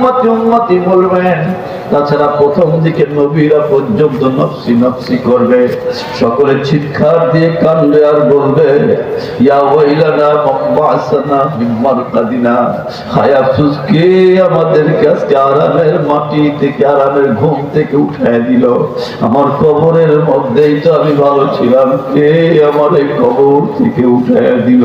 উম্মতি উম্মতি বলবেন। তাছাড়া প্রথম দিকে নবীরা পর্যন্ত নফসি নফসি করবে। সকলে চিৎকার দিয়ে কান্দে আর বলবে, ইয়া ওয়াইলানা মাব্বাসানা মিম্মার কাদিনা হায় আফসোস কে আমাদেরকে আজকে আরামের মাটি থেকে, আরামের ঘুম থেকে উঠায় দিল। আমার কবরের মধ্যেই তো আমি ভালো ছিলাম, কে আমার এই কবর থেকে উঠায় দিল?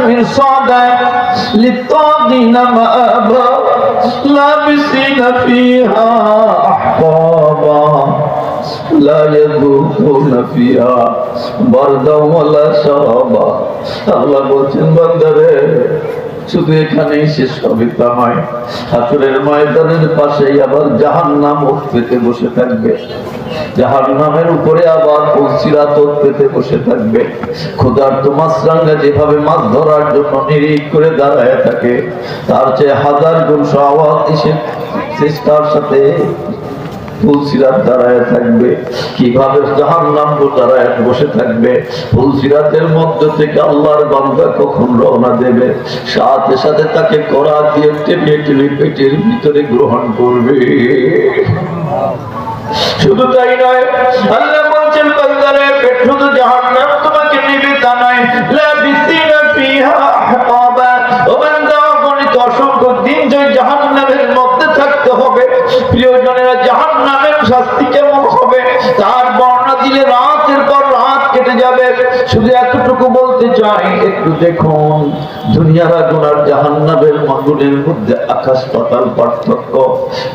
কানাত মিরসাদা লিত্তাগিনা মাআবা লাবিসিনা ফিহা আহকাবা لا يذوقون فيها بردا ولا شرابا আল্লাহ বলছেন বান্দারে শুধু এখানেই শেষ হবে তা নয় হাসুরের ময়দানের পাশেই আবার জাহান নাম পেতে বসে থাকবে। জাহান নামের উপরে আবার পলসিরাত পেতে বসে থাকবে। খোদার তো মাছরাঙ্গা যেভাবে মাছ ধরার জন্য নিরিখ করে দাঁড়ায় থাকে, তার চেয়ে হাজার গুণ আওয়াজ চেষ্টার সাথে ফুলসিরাত দাঁড়ায় থাকবে। কীভাবে জাহান নাম দাঁড়ায় বসে থাকবে? ফুলসিরাতের মধ্য থেকে আল্লাহর বান্দা কখন রওনা দেবে? সাথে সাথে তাকে করা দিয়ে পেটের ভিতরে গ্রহণ করবে। শুধু তাই নয় বলছেন পেট শুধু জাহান্নাম তোমাকে নিবে তা নয়। অসংখ্য দিন যে মধ্যে থাকতে হবে। প্রিয়জনেরা শাস্তি রাত যাবে, শুধু এতটুকু বলতে চাই, একটু দেখুন, দুনিয়ার আগুন আর জাহান্নামের আগুনের মধ্যে আকাশ পাতাল পার্থক্য।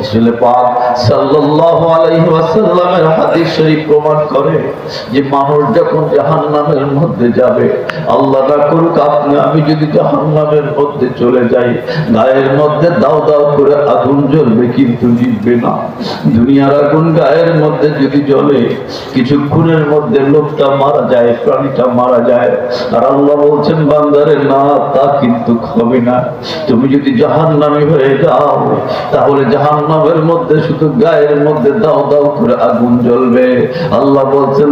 আসলে পাক সাল্লাল্লাহু আলাইহি ওয়াসাল্লামের হাদিস শরীফ প্রমাণ করে যে মানুষ যখন জাহান্নামের মধ্যে যাবে, আল্লাহ না করুক, আপনি, আমি যদি জাহান্নামের মধ্যে চলে যাই, গায়ের মধ্যে দাও দাও করে আগুন জ্বলবে, কিন্তু নিভবে না। দুনিয়ার আগুন গায়ের মধ্যে যদি জ্বলে, কিছুক্ষণের মধ্যে লোকটা মারা যায়, প্রাণীটা মারা যায়। আর আল্লাহ বলছেন না, তা কিন্তু হবে না। তুমি যদি জাহান নামে হয়ে যাও, তাহলে জাহান নামের মধ্যে শুধু গায়ের মধ্যে দাও দাও করে আগুন জ্বলবে। আল্লাহ বলছেন।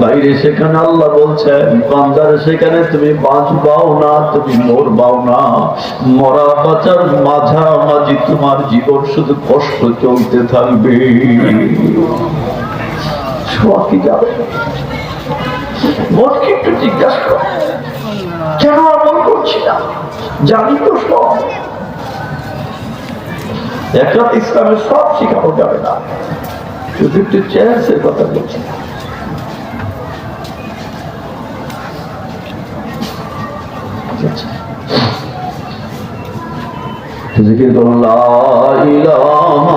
বাইরে সেখানে আল্লাহ বলছেন, বান্দারে, সেখানে তুমি বাঁচবাও না, তুমি মরবাও না। মরা বাঁচার মাঝামাঝি তোমার জীবন শুধু কষ্ট চলতে থাকবে। শোয়া কি যাবে? মনকে একটু জিজ্ঞাসা কর। কেন আমল করছি না জানি তো সব। একরাত ইসলামের সব শিখানো যাবে না। শুধু একটু চ্যান্সের কথা বলছি। জিকির করুন, লা ইলাহা